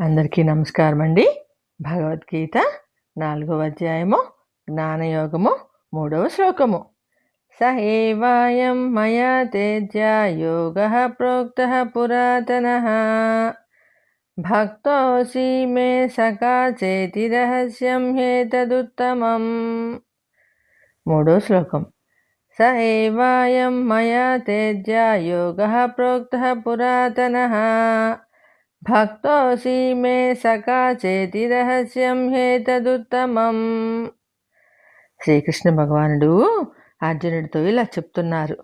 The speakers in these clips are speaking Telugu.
అందరికీ నమస్కారం అండి భగవద్గీత నాలుగవ అధ్యాయము జ్ఞానయోగము మూడవ శ్లోకము. స ఏవాయం మయా తేజ్యా యోగ ప్రోక్త పురాతన. భక్తోసి మే సకా చేతి రహస్యం హేతదుత్తమం. మూడో శ్లోకం. స ఏవాయం మయా తేజ్యా యోగ ప్రోక్త పురాతన. భక్తోసి మే సఖా చేతి రహస్యం హేతదుత్తమం శ్రీకృష్ణ భగవానుడు అర్జునుడితో ఇలా చెప్తున్నారు.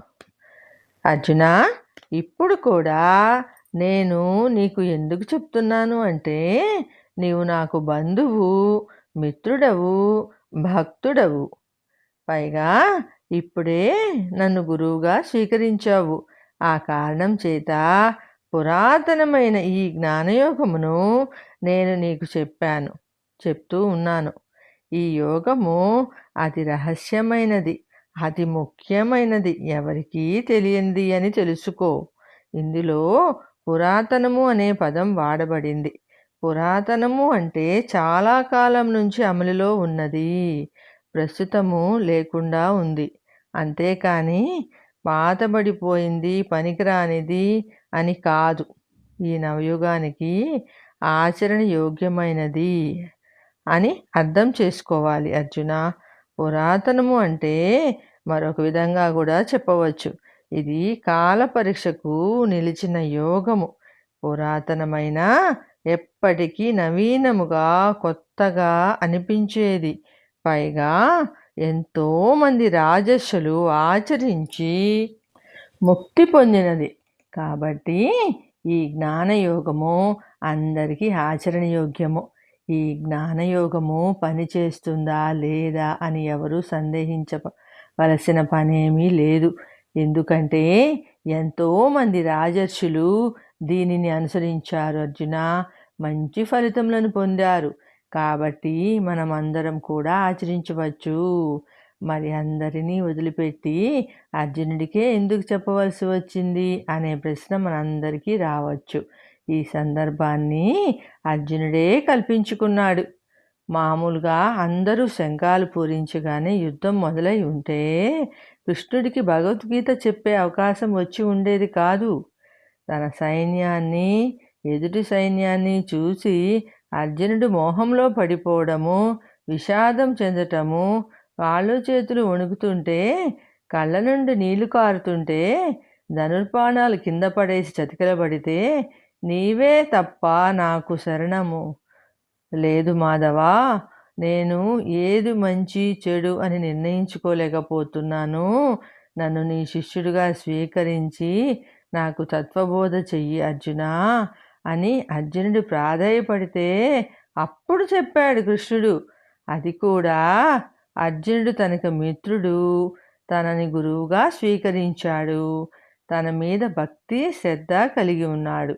అర్జున ఇప్పుడు కూడా నేను నీకు ఎందుకు చెప్తున్నాను అంటే నీవు నాకు బంధువు మిత్రుడవు భక్తుడవు. పైగా ఇప్పుడే నన్ను గురువుగా స్వీకరించావు. ఆ కారణం చేత పురాతనమైన ఈ జ్ఞానయోగమును నేను నీకు చెప్పాను చెప్తూ ఉన్నాను. ఈ యోగము అతి రహస్యమైనది అతి ముఖ్యమైనది ఎవరికీ తెలియంది అని తెలుసుకో. ఇందులో పురాతనము అనే పదం వాడబడింది. పురాతనము అంటే చాలా కాలం నుంచి అమలులో ఉన్నది ప్రస్తుతము లేకుండా ఉంది. అంతేకాని పాతబడిపోయింది పనికిరానిది అని కాదు. ఈ నవయుగానికి ఆచరణ యోగ్యమైనది అని అర్థం చేసుకోవాలి అర్జున. పురాతనము అంటే మరొక విధంగా కూడా చెప్పవచ్చు. ఇది కాల పరీక్షకు నిలిచిన యోగము. పురాతనమైన ఎప్పటికీ నవీనముగా కొత్తగా అనిపించేది. పైగా ఎంతోమంది రాజస్సులు ఆచరించి ముక్తి పొందినది. కాబట్టి ఈ జ్ఞానయోగము అందరికీ ఆచరణయోగ్యము. ఈ జ్ఞానయోగము పనిచేస్తుందా లేదా అని ఎవరు సందేహించవలసిన పనేమీ లేదు. ఎందుకంటే ఎంతోమంది రాజర్షులు దీనిని అనుసరించారు అర్జున. మంచి ఫలితములను పొందారు. కాబట్టి మనం అందరం కూడా ఆచరించవచ్చు. మరి అందరినీ వదిలిపెట్టి అర్జునుడికే ఎందుకు చెప్పవలసి వచ్చింది అనే ప్రశ్న మనందరికీ రావచ్చు. ఈ సందర్భాన్ని అర్జునుడే కల్పించుకున్నాడు. మామూలుగా అందరూ శంఖాలు పూరించగానే యుద్ధం మొదలై ఉంటే కృష్ణుడికి భగవద్గీత చెప్పే అవకాశం వచ్చి ఉండేది కాదు. తన సైన్యాన్ని ఎదుటి సైన్యాన్ని చూసి అర్జునుడు మోహంలో పడిపోవడము విషాదం చెందటము కాళ్ళు చేతులు వణుకుతుంటే కళ్ళ నుండి నీళ్ళు కారుతుంటే ధనుర్పాణాలు కింద పడేసి చతికిలబడితే నీవే తప్ప నాకు శరణము. లేదు మాధవా నేను ఏది మంచి చెడు అని నిర్ణయించుకోలేకపోతున్నాను. నన్ను నీ శిష్యుడిగా స్వీకరించి నాకు తత్వబోధ చెయ్యి అర్జునా. అని అర్జునుడు ప్రాధాయపడితే అప్పుడు చెప్పాడు కృష్ణుడు. అది కూడా అర్జునుడు తనకు మిత్రుడు తనని గురువుగా స్వీకరించాడు. తన మీద భక్తి శ్రద్ధ కలిగి ఉన్నాడు.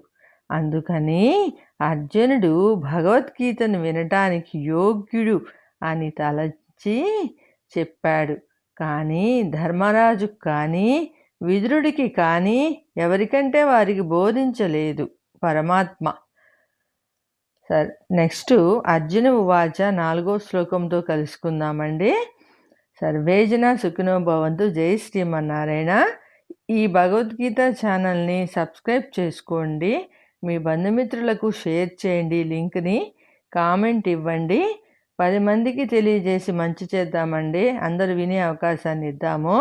అందుకని అర్జునుడు భగవద్గీతను వినటానికి యోగ్యుడు అని తలచి చెప్పాడు. కానీ ధర్మరాజు కానీ విదురుడికి కానీ ఎవరికంటే వారికి బోధించలేదు. పరమాత్మ. సరే నెక్స్ట్ అర్జున ఉవాచ నాలుగో శ్లోకంతో కలుసుకుందామండి. సర్వేజన సుఖినో భవంతు. జై శ్రీమన్నారాయణ. ఈ భగవద్గీత ఛానల్ని సబ్స్క్రైబ్ చేసుకోండి. మీ బంధుమిత్రులకు షేర్ చేయండి లింక్ని. కామెంట్ ఇవ్వండి. పది మందికి తెలియజేసి మంచి చేద్దామండి. అందరూ వినే అవకాశాన్ని ఇద్దాము.